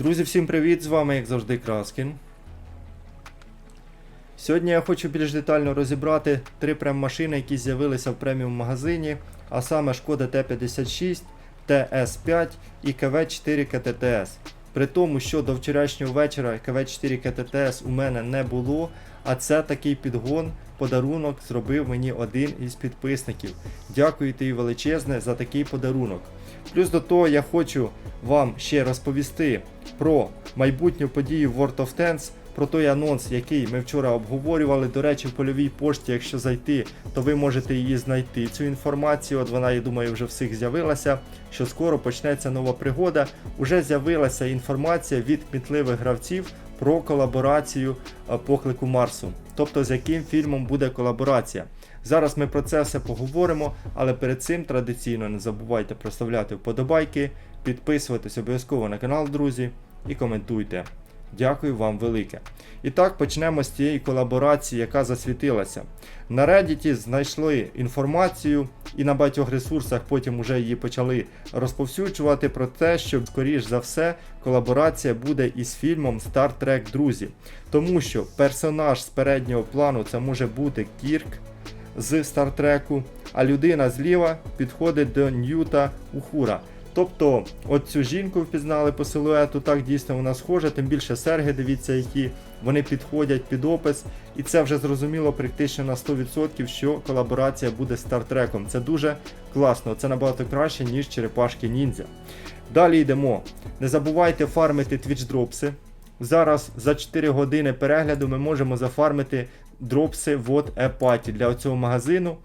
Друзі, всім привіт! З вами, як завжди, Краскін. Сьогодні я хочу більш детально розібрати три прем-машини, які з'явилися в преміум магазині, а саме Шкода Т56, ТС5 і КВ4 КТТС. При тому, що до вчорашнього вечора КВ4 КТТС у мене не було, а це такий підгон, подарунок зробив мені один із підписників. Дякую тобі величезне за такий подарунок. Плюс до того я хочу вам ще розповісти про майбутню подію World of Tanks, про той анонс, який ми вчора обговорювали. До речі, в польовій пошті, якщо зайти, то ви можете її знайти. Цю інформацію, от вона, я думаю, вже всіх з'явилася. Що скоро почнеться нова пригода. Уже з'явилася інформація від кмітливих гравців про колаборацію е, поклику Марсу. Тобто з яким фільмом буде колаборація. Зараз ми про це все поговоримо, але перед цим традиційно не забувайте проставляти вподобайки, підписуватись обов'язково на канал, друзі, і коментуйте. Дякую вам велике. І так почнемо з цієї колаборації, яка засвітилася. На Reddit знайшли інформацію і на багатьох ресурсах потім вже її почали розповсюджувати про те, що, скоріш за все, колаборація буде із фільмом Star Trek Друзі. Тому що персонаж з переднього плану це може бути Кірк з Стартреку, а людина зліва підходить до Ньюта Ухура. Тобто, от цю жінку впізнали по силуету, так дійсно вона схожа, тим більше серги, дивіться, які вони підходять під опис. І це вже зрозуміло практично на 100%, що колаборація буде з Стартреком. Це дуже класно, це набагато краще, ніж черепашки ніндзя. Далі йдемо. Не забувайте фармити твіч-дропси. Зараз за 4 години перегляду ми можемо зафармити дропси в Епаті для цього магазину.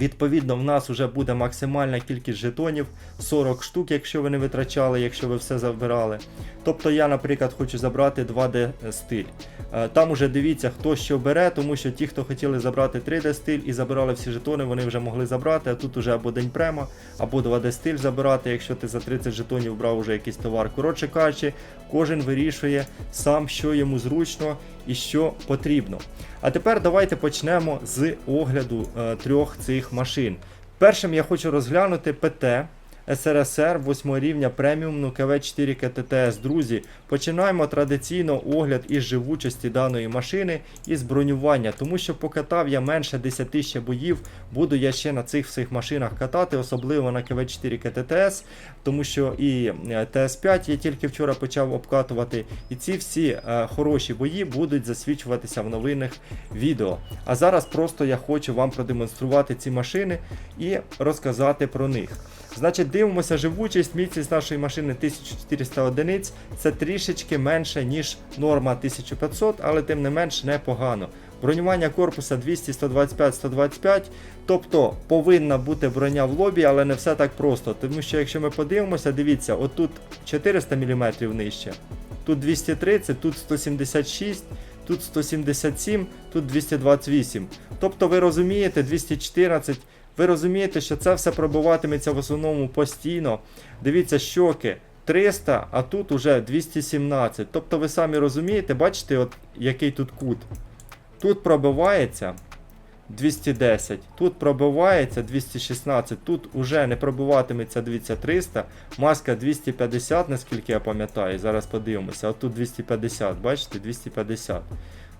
Відповідно, в нас вже буде максимальна кількість жетонів 40 штук, якщо ви не витрачали, якщо ви все забирали. Тобто я, наприклад, хочу забрати 2D стиль. Е, Там уже дивіться, хто що бере, тому що ті, хто хотіли забрати 3D стиль і забирали всі жетони, вони вже могли забрати. А тут уже або день према, або 2D стиль забирати, якщо ти за 30 жетонів брав уже якийсь товар. Коротше кажучи, кожен вирішує сам, що йому зручно і що потрібно. А тепер давайте почнемо з огляду е, трьох цих машин. Першим я хочу розглянути ПТ СРСР 8 рівня преміумну КВ4 КТТС. Друзі, починаємо традиційно огляд із живучості даної машини і з бронювання, тому що покатав я менше 10 ще боїв, буду я ще на цих всіх машинах катати, особливо на КВ4 КТТС, тому що і е, ТС5 я тільки вчора почав обкатувати. І ці всі е, хороші бої будуть засвідчуватися в новинних відео. А зараз просто я хочу вам продемонструвати ці машини і розказати про них. Значить, дивимося живучість, міцність нашої машини 1400 одиниць. Це трішечки менше, ніж норма 1500, але тим не менш непогано. Бронювання корпуса 200, 125, 125. Тобто повинна бути броня в лобі, але не все так просто. Тому що якщо ми подивимося, дивіться, отут 400 мм нижче, тут 230, тут 176. Тут 177, тут 228. Тобто ви розумієте, 214. Ви розумієте, що це все пробуватиметься в основному постійно. Дивіться, щоки 300, а тут уже 217. Тобто ви самі розумієте, бачите, от який тут кут. Тут пробивається 210, тут пробивається 216, тут уже не пробиватиметься, дивіться, 300, маска 250, наскільки я пам'ятаю, зараз подивимося, а тут 250, бачите, 250.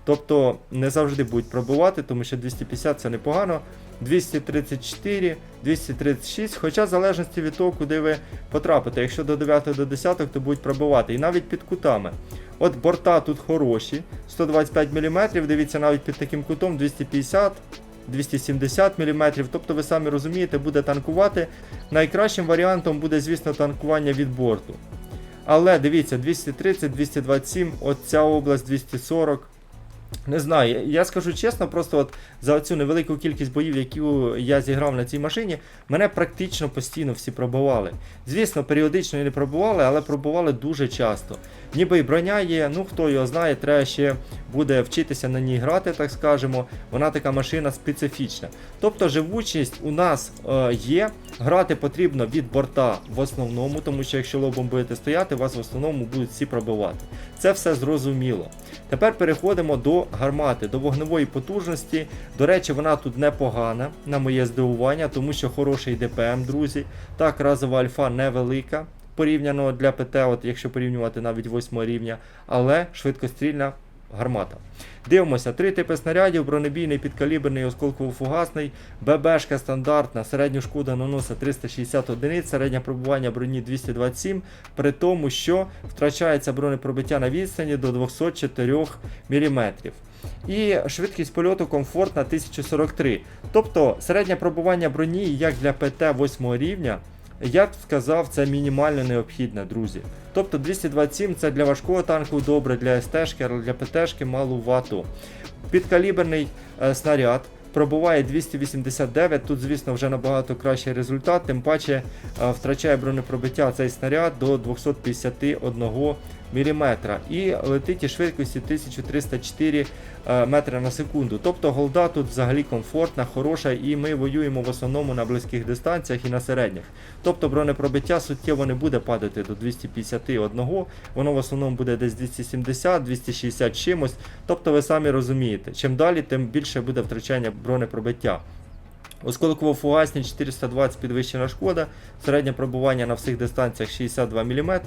Тобто не завжди будуть пробувати, тому що 250 це непогано. 234, 236, хоча в залежності від того, куди ви потрапите. Якщо до 9 до 10, то будуть пробувати. І навіть під кутами. От борта тут хороші, 125 мм, дивіться, навіть під таким кутом 250 270 мм, тобто ви самі розумієте, буде танкувати. Найкращим варіантом буде, звісно, танкування від борту. Але дивіться, 230, 227, от ця область 240. Не знаю, я скажу чесно, просто от за цю невелику кількість боїв, які я зіграв на цій машині, мене практично постійно всі пробували. Звісно, періодично не пробували, але пробували дуже часто. Ніби і броня є, ну хто його знає, треба ще буде вчитися на ній грати, так скажемо. Вона така машина специфічна. Тобто живучість у нас е, є. Грати потрібно від борта в основному, тому що якщо лобом будете стояти, вас в основному будуть всі пробивати. Це все зрозуміло. Тепер переходимо до гармати, до вогневої потужності. До речі, вона тут непогана, на моє здивування, тому що хороший ДПМ, друзі. Так, разова альфа невелика. порівняно для ПТ, от якщо порівнювати навіть 8 рівня, але швидкострільна гармата. Дивимося, три типи снарядів: бронебійний, підкаліберний, осколково-фугасний, ББшка стандартна, середню шкоду наносить 360 одиниць, середнє пробування броні 227, при тому, що втрачається бронепробиття на відстані до 204 мм. І швидкість польоту комфортна 1043. Тобто середнє пробування броні, як для ПТ 8 рівня, я б сказав, це мінімально необхідне, друзі. Тобто 227 це для важкого танку добре, для СТ-шки, але для ПТ-шки мало вату. Підкаліберний е, снаряд пробуває 289. Тут, звісно, вже набагато кращий результат, тим паче е, втрачає бронепробиття цей снаряд до 251 мм і летить із швидкості 1304 е, метри на секунду. Тобто голда тут взагалі комфортна, хороша, і ми воюємо в основному на близьких дистанціях і на середніх. Тобто бронепробиття суттєво не буде падати до 251, воно в основному буде десь 270, 260 чимось. Тобто ви самі розумієте, чим далі, тим більше буде втрачання бронепробиття. Осколково-фугасні 420 підвищена шкода, середнє пробування на всіх дистанціях 62 мм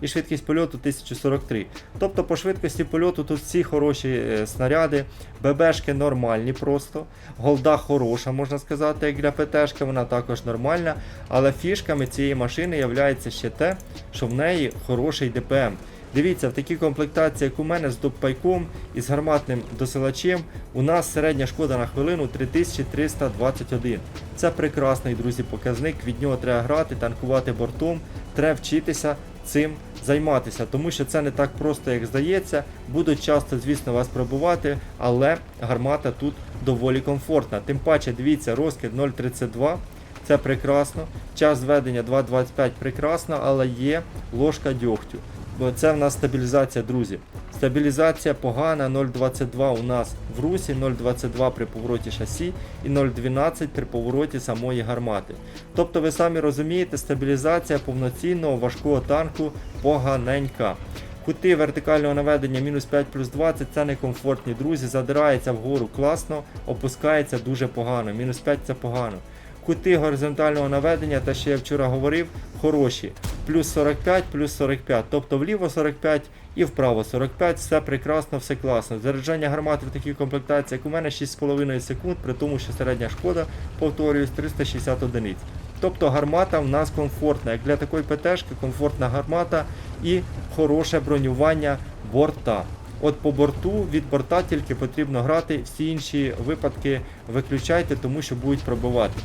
і швидкість польоту 1043. Тобто по швидкості польоту тут всі хороші е, снаряди, ББшки нормальні просто, голда хороша, можна сказати, як для ПТшки, вона також нормальна. Але фішками цієї машини є ще те, що в неї хороший ДПМ. Дивіться, в такій комплектації, як у мене, з доппайком і з гарматним досилачем, у нас середня шкода на хвилину 3321. Це прекрасний, друзі, показник. Від нього треба грати, танкувати бортом, треба вчитися цим займатися, тому що це не так просто, як здається. Будуть часто, звісно, вас пробувати, але гармата тут доволі комфортна. Тим паче, дивіться, розкид 0,32. Це прекрасно. Час зведення 2.25 прекрасно, але є ложка дьогтю. Бо це в нас стабілізація, друзі. Стабілізація погана, 0,22 у нас в русі, 0,22 при повороті шасі і 0,12 при повороті самої гармати. Тобто ви самі розумієте, стабілізація повноцінного важкого танку поганенька. Кути вертикального наведення мінус 5 плюс 20 це некомфортні, друзі. Задирається вгору класно, опускається дуже погано. Мінус 5 це погано. Кути горизонтального наведення, те, що я вчора говорив, хороші. Плюс 45, плюс 45. Тобто вліво 45 і вправо 45, все прекрасно, все класно. Заряджання гармати в такій комплектації, як у мене 6,5 секунд, при тому, що середня шкода, повторююсь, 360 одиниць. Тобто гармата в нас комфортна. Як для такої ПТшки, комфортна гармата і хороше бронювання борта. От по борту від борта тільки потрібно грати, всі інші випадки виключайте, тому що будуть пробивати.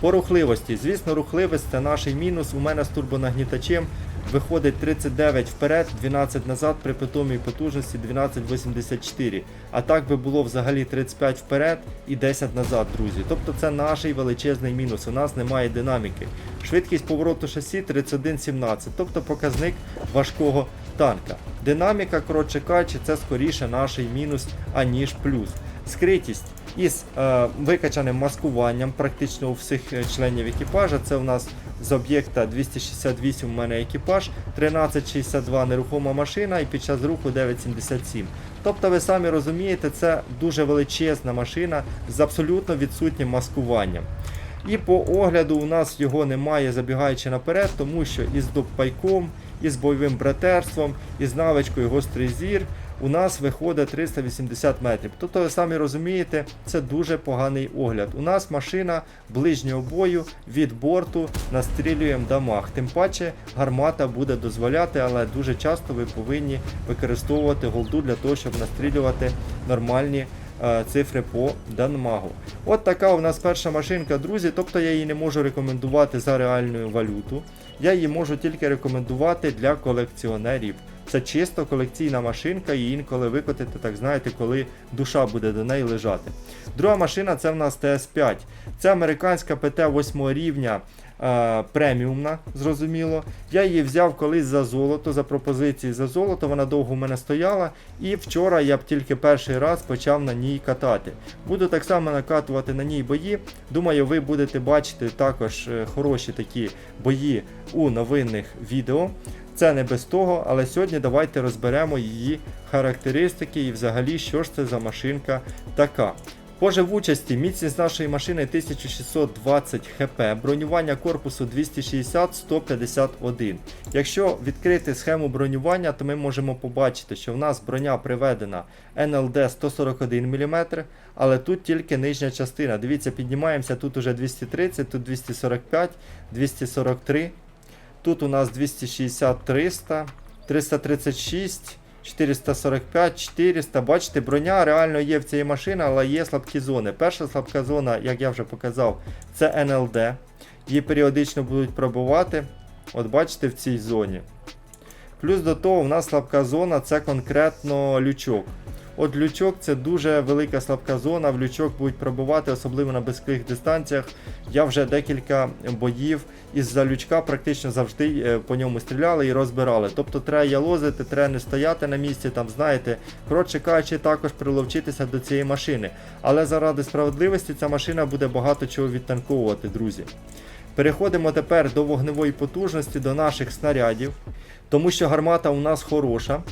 По рухливості, звісно, рухливість це наш мінус. У мене з турбонагнітачем виходить 39 вперед, 12 назад при питомій потужності 12,84. А так би було взагалі 35 вперед і 10 назад, друзі. Тобто це наш величезний мінус. У нас немає динаміки. Швидкість повороту шасі 31,17, тобто показник важкого танка. Динаміка, коротше кажучи, це скоріше наш мінус, аніж плюс. Скритість із е, викачаним маскуванням практично у всіх е, членів екіпажа. Це у нас з об'єкта 268 у мене екіпаж, 1362 нерухома машина і під час руху 977. Тобто ви самі розумієте, це дуже величезна машина з абсолютно відсутнім маскуванням. І по огляду у нас його немає, забігаючи наперед, тому що із доппайком, із бойовим братерством, із навичкою гострий зір у нас виходить 380 метрів. Тобто, ви самі розумієте, це дуже поганий огляд. У нас машина ближнього бою від борту настрілюємо дамаг. Тим паче гармата буде дозволяти, але дуже часто ви повинні використовувати голду для того, щоб настрілювати нормальні. е, Цифри по Данмагу. От така у нас перша машинка, друзі. Тобто я її не можу рекомендувати за реальну валюту. Я її можу тільки рекомендувати для колекціонерів. Це чисто колекційна машинка, і інколи викотити, так знаєте, коли душа буде до неї лежати. Друга машина це в нас ТС5. Це американська ПТ 8 рівня. е, Преміумна, зрозуміло. Я її взяв колись за золото, за пропозиції за золото. Вона довго в мене стояла. І вчора я б тільки перший раз почав на ній катати. Буду так само накатувати на ній бої. Думаю, ви будете бачити також е, хороші такі бої у новинних відео. Це не без того, але сьогодні давайте розберемо її характеристики і взагалі, що ж це за машинка така. По живучості міцність нашої машини 1620 хп, бронювання корпусу 260-151. Якщо відкрити схему бронювання, то ми можемо побачити, що в нас броня приведена NLD 141 мм, але тут тільки нижня частина. Дивіться, піднімаємося, тут уже 230, тут 245, 243. Тут у нас 260, 300, 336, 445, 400. Бачите, броня реально є в цієї машини, але є слабкі зони. Перша слабка зона, як я вже показав, це NLD. Її періодично будуть пробувати. От бачите в цій зоні. Плюс до того, в нас слабка зона це конкретно лючок. От лючок це дуже велика слабка зона. В лючок будуть пробувати, особливо на близьких дистанціях. Я вже декілька боїв із-за лючка практично завжди е, по ньому стріляли і розбирали. Тобто треба ялозити, треба не стояти на місці, там знаєте, коротше кажучи, також приловчитися до цієї машини. Але заради справедливості ця машина буде багато чого відтанковувати, друзі. Переходимо тепер до вогневої потужності, до наших снарядів. Тому що гармата у нас хороша.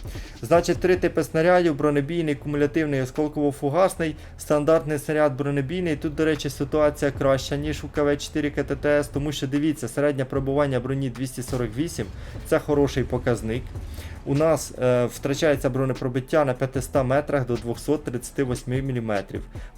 Значить, три типи снарядів: бронебійний, кумулятивний, осколково-фугасний, стандартний снаряд бронебійний. Тут, до речі, ситуація краща, ніж у КВ-4 КТТС, тому що дивіться, середнє пробування броні 248 це хороший показник. У нас е, втрачається бронепробиття на 500 метрах до 238 мм.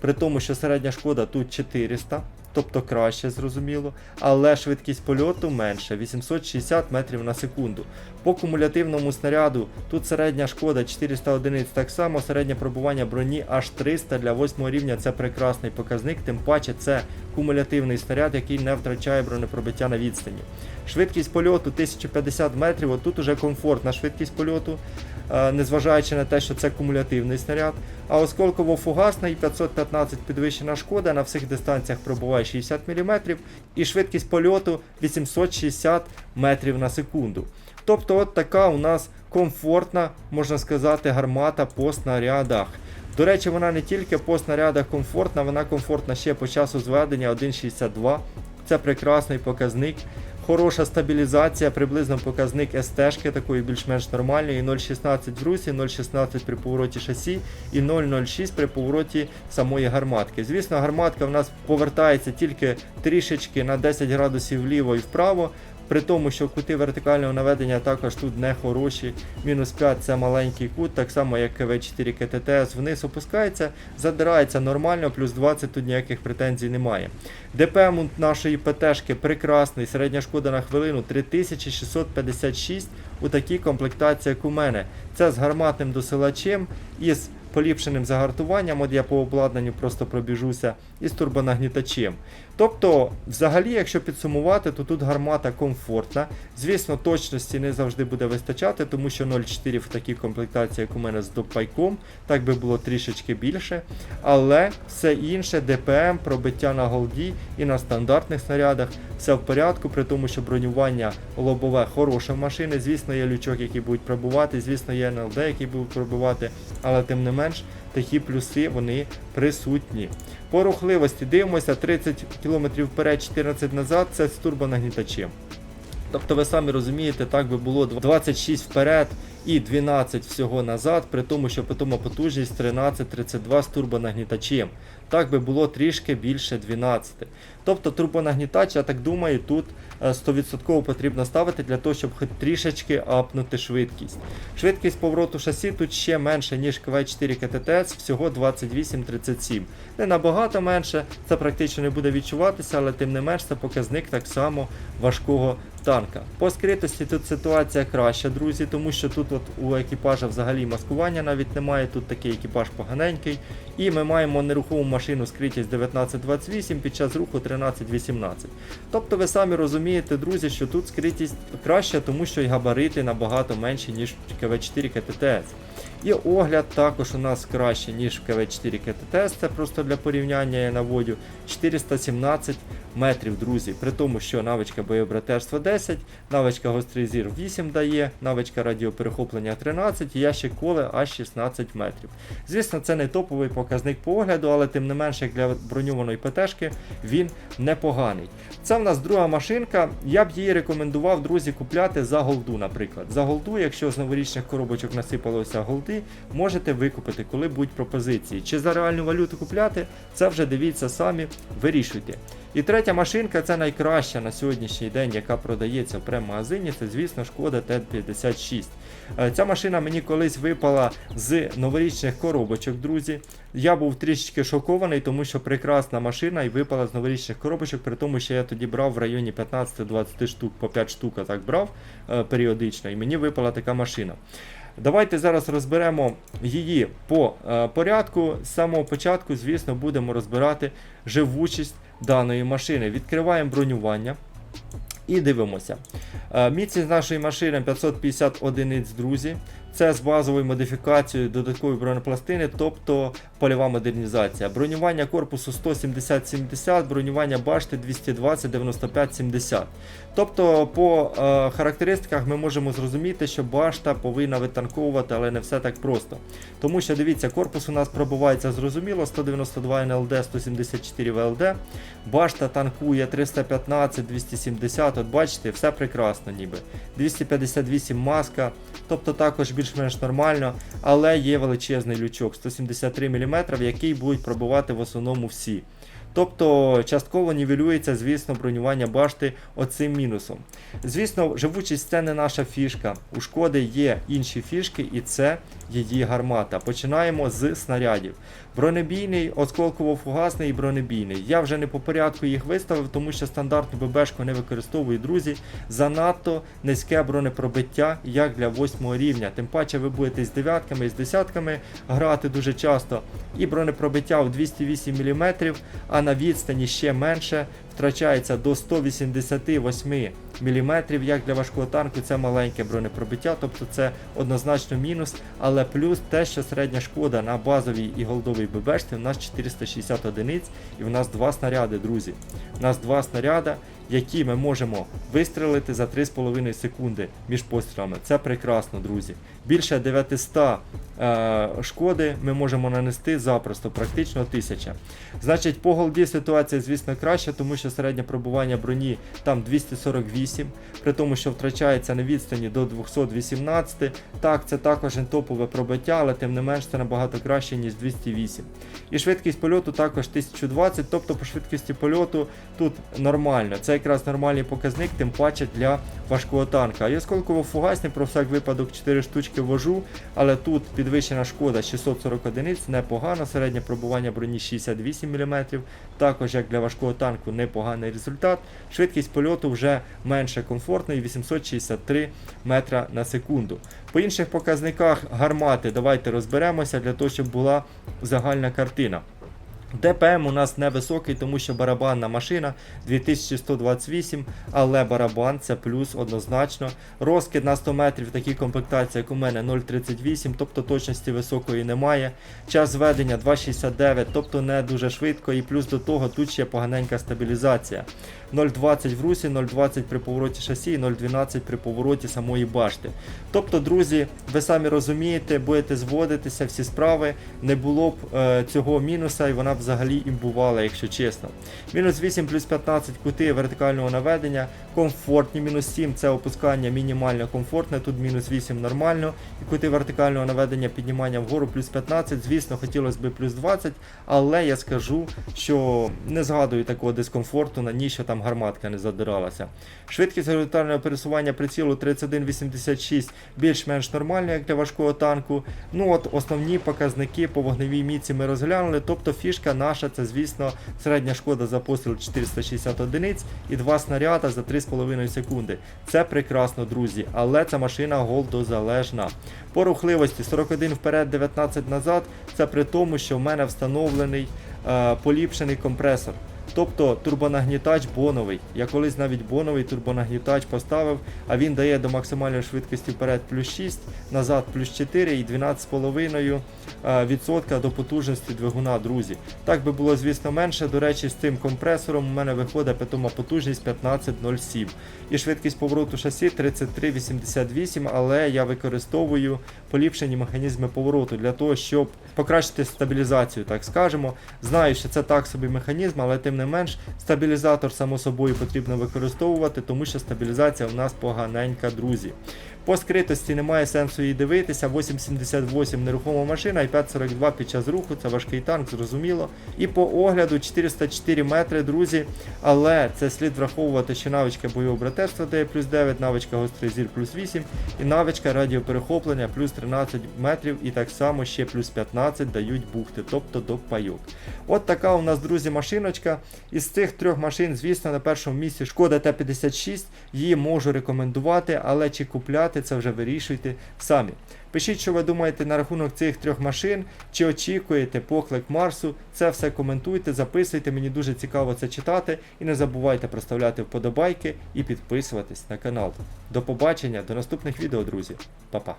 При тому, що середня шкода тут 400, тобто краще, зрозуміло, але швидкість польоту менше 860 метрів на секунду. По кумулятивному снаряду тут середня шкода 400 одиниць, так само середнє пробування броні аж 300 для 8 рівня це прекрасний показник, тим паче це кумулятивний снаряд, який не втрачає бронепробиття на відстані. Швидкість польоту 1050 метрів, отут уже комфортна швидкість польоту, е, незважаючи на те, що це кумулятивний снаряд. А осколково-фугасний 515 підвищена шкода, на всіх дистанціях пробуває 60 мм і швидкість польоту 860 метрів на секунду. Тобто от така у нас комфортна, можна сказати, гармата по снарядах. До речі, вона не тільки по снарядах комфортна, вона комфортна ще по часу зведення 1.62. Це прекрасний показник. Хороша стабілізація, приблизно показник СТ-шки такої більш-менш нормальної. 0,16 в русі, 0,16 при повороті шасі і 0,06 при повороті самої гарматки. Звісно, гарматка в нас повертається тільки трішечки на 10 градусів вліво і вправо. При тому, що кути вертикального наведення також тут не хороші. Мінус 5 це маленький кут, так само як КВ4 КТТС вниз опускається, задирається нормально, плюс 20 тут ніяких претензій немає. ДПМ нашої ПТшки прекрасний, середня шкода на хвилину 3656 у такій комплектації, як у мене. Це з гарматним досилачем із поліпшеним загартуванням, от я по обладнанню просто пробіжуся, і з турбонагнітачем. Тобто, взагалі, якщо підсумувати, то тут гармата комфортна. Звісно, точності не завжди буде вистачати, тому що 0,4 в такій комплектації, як у мене з допайком, так би було трішечки більше. Але все інше, ДПМ, пробиття на голді і на стандартних снарядах, все в порядку, при тому, що бронювання лобове хороше в машини. Звісно, є лючок, який будуть пробувати, звісно, є НЛД, який будуть пробувати, але тим не менш такі плюси вони присутні. По рухливості дивимося 30 км вперед, 14 назад, це з турбонагнітачем. Тобто ви самі розумієте, так би було 26 вперед і 12 всього назад, при тому, що питома потужність 13-32 з турбонагнітачем. Так би було трішки більше 12. Тобто турбонагнітач, я так думаю, тут е, 100% потрібно ставити для того, щоб хоч трішечки апнути швидкість. Швидкість повороту шасі тут ще менше, ніж КВ4 КТТС, всього 28-37. Не набагато менше, це практично не буде відчуватися, але тим не менш це показник так само важкого танка. По скритості тут ситуація краща, друзі, тому що тут от у екіпажа взагалі маскування навіть немає, тут такий екіпаж поганенький. І ми маємо нерухому машину скритість 1928 під час руху 13-18. Тобто ви самі розумієте, друзі, що тут скритість краща, тому що й габарити набагато менші, ніж в КВ4 КТТС. І огляд також у нас краще, ніж в КВ4 КТТС, це просто для порівняння я наводю 417 метрів, друзі. При тому, що навичка боєбратерства 10, навичка гострий зір 8 дає, навичка радіоперехоплення 13 і ящик коле аж 16 метрів. Звісно, це не топовий показник по огляду, але тим не менше, як для броньованої ПТшки, він непоганий. Це в нас друга машинка. Я б її рекомендував, друзі, купляти за голду, наприклад. За голду, якщо з новорічних коробочок насипалося голди, можете викупити, коли будуть пропозиції. Чи за реальну валюту купляти, це вже дивіться самі, вирішуйте. І третя машинка це найкраща на сьогоднішній день, яка продається в прем-магазині, це, звісно, шкода Т-56. Е, Ця машина мені колись випала з новорічних коробочок, друзі. Я був трішечки шокований, тому що прекрасна машина і випала з новорічних коробочок, при тому, що я тоді брав в районі 15-20 штук, по 5 штук так брав е, періодично, і мені випала така машина. Давайте зараз розберемо її по е, порядку. З самого початку, звісно, будемо розбирати живучість даної машини. Відкриваємо бронювання. І дивимося. Е, Міцність нашої машини 550 одиниць, друзі. Це з базовою модифікацією додаткової бронепластини, тобто польова модернізація. Бронювання корпусу 170-70, бронювання башти 220, 95, 70. Тобто, по е, характеристиках ми можемо зрозуміти, що башта повинна витанковувати, але не все так просто. Тому що дивіться, корпус у нас пробувається зрозуміло, 192 НЛД, 174 ВЛД. Башта танкує 315, 270. От бачите, все прекрасно ніби. 258 маска, тобто також більш-менш нормально, але є величезний лючок 173 мм, який будуть пробувати в основному всі. Тобто частково нівелюється, звісно, бронювання башти оцим мінусом. Звісно, живучість це не наша фішка. У шкоди є інші фішки, і це її гармата. Починаємо з снарядів. Бронебійний, осколково-фугасний і бронебійний. Я вже не по порядку їх виставив, тому що стандартну ББшку не використовую, друзі. Занадто низьке бронепробиття, як для 8 рівня. Тим паче ви будете з дев'ятками і з десятками грати дуже часто. І бронепробиття у 208 мм, а на відстані ще менше втрачається до 188 мм. Як для важкого танку, це маленьке бронепробиття, тобто це однозначно мінус. Але плюс те, що середня шкода на базовій і голдовій ББшці у нас 460 одиниць і в нас два снаряди, друзі. У нас два снаряди, які ми можемо вистрелити за 3,5 секунди між пострілами. Це прекрасно, друзі. Більше 900 е, шкоди ми можемо нанести запросто, практично 1000. Значить, по голді ситуація, звісно, краща, тому що середнє пробування броні там 248, при тому, що втрачається на відстані до 218. Так, це також топове пробиття, але тим не менш це набагато краще, ніж 208. І швидкість польоту також 1020, тобто по швидкості польоту тут нормально. Це якраз нормальний показник, тим паче для важкого танка. А осколково фугасний про всяк випадок 4 штучки вожу, але тут підвищена шкода 640 одиниць, непогано, середнє пробування броні 68 мм, також як для важкого танку непоганий результат. Швидкість польоту вже менше комфортної 863 метра на секунду. По інших показниках гармати давайте розберемося для того, щоб була загальна картина. ДПМ у нас невисокий, тому що барабанна машина 2128, але барабан це плюс однозначно. Розкид на 100 метрів такій комплектації, як у мене 0,38, тобто точності високої немає. Час зведення 2,69, тобто не дуже швидко. І плюс до того тут ще поганенька стабілізація. 0,20 в русі, 0,20 при повороті шасі і 0,12 при повороті самої башти. Тобто, друзі, ви самі розумієте, будете зводитися всі справи, не було б е, цього мінуса, і вона взагалі імбувала, якщо чесно. Мінус 8 плюс 15 кути вертикального наведення, комфортні, мінус 7 це опускання мінімально комфортне, тут мінус 8 нормально, і кути вертикального наведення піднімання вгору плюс 15, звісно, хотілося б плюс 20, але я скажу, що не згадую такого дискомфорту на ній, там гарматка не задиралася. Швидкість горизонтального пересування прицілу 31,86 більш-менш нормальна, як для важкого танку. Ну от Основні показники по вогневій міці ми розглянули, тобто фішка наша це, звісно, середня шкода за постріл 460 одиниць і два снаряда за 3,5 секунди. Це прекрасно, друзі, але ця машина голдозалежна. По рухливості 41 вперед, 19 назад. Це при тому, що в мене встановлений е, поліпшений компресор. Тобто турбонагнітач боновий. Я колись навіть боновий турбонагнітач поставив, а він дає до максимальної швидкості вперед плюс 6, назад плюс 4 і 12,5% е, до потужності двигуна, друзі. Так би було, звісно, менше. До речі, з цим компресором у мене виходить питома потужність 15,07. І швидкість повороту шасі 33,88, але я використовую поліпшені механізми повороту для того, щоб покращити стабілізацію, так скажемо. Знаю, що це так собі механізм, але тим не менш стабілізатор само собою потрібно використовувати, тому що стабілізація в нас поганенька, друзі. По скритості немає сенсу її дивитися. 878 нерухома машина і 542 під час руху. Це важкий танк, зрозуміло. І по огляду 404 метри, друзі. Але це слід враховувати, що навичка бойового братерства дає плюс 9, навичка гострий зір плюс 8 і навичка радіоперехоплення плюс 13 метрів і так само ще плюс 15 дають бухти, тобто до пайок. От така у нас, друзі, машиночка. Із цих трьох машин, звісно, на першому місці шкода Т-56. Її можу рекомендувати, але чи купляти, це вже вирішуйте самі. Пишіть, що ви думаєте на рахунок цих трьох машин, чи очікуєте поклик Марсу. Це все коментуйте, записуйте, мені дуже цікаво це читати. І не забувайте проставляти вподобайки і підписуватись на канал. До побачення, до наступних відео, друзі. Па-па.